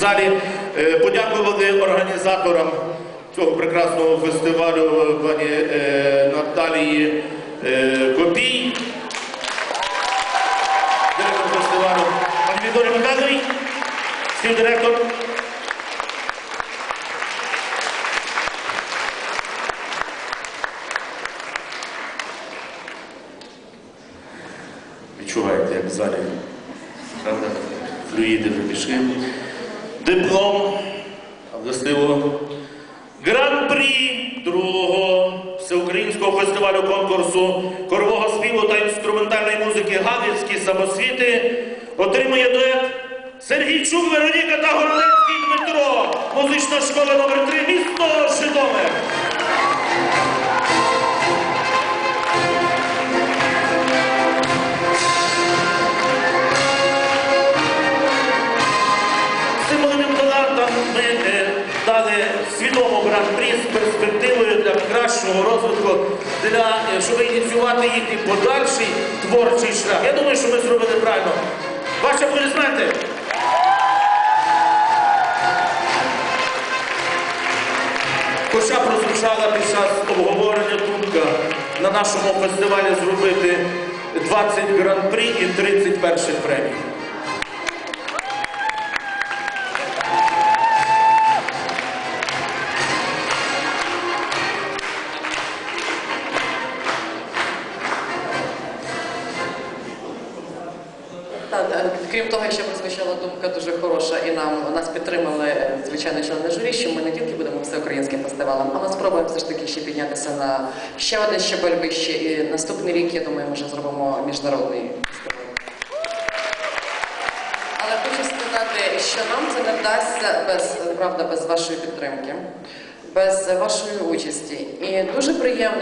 залі. Е, Подякували організаторам цього прекрасного фестивалю е, пані е, Наталії Копій, директор фестивалю, пані Вікторії Михайловій, співдиректор. Відчуваєте, як в залі? Флюїди вже. Диплом, властиво гран-прі другого всеукраїнського фестивалю конкурсу корового співу та інструментальної музики Галицькі самосвіти отримує дует Сергійчук Вероніка та Горлецький Дмитро. Музична школа номер 3 молодим ми е, дали свідому гран-прі з перспективою для кращого розвитку, для, е, щоб ініціювати їхній подальший творчий шлях. Я думаю, що ми зробили правильно. Ваші аплодисменти. Хоча прозвучала під час обговорення думка на нашому фестивалі зробити 20 гран-прі і 30 перших премій. Крім того, ще прозвучала думка дуже хороша, і нам нас підтримали е, звичайно члени журі, що ми не тільки будемо всеукраїнським фестивалем, а ми спробуємо все ж таки ще піднятися на ще один щебель вище. І наступний рік, я думаю, ми вже зробимо міжнародний фестиваль. Але хочу сказати, що нам це не вдасться без правда, без вашої підтримки, без вашої участі. І дуже приємно.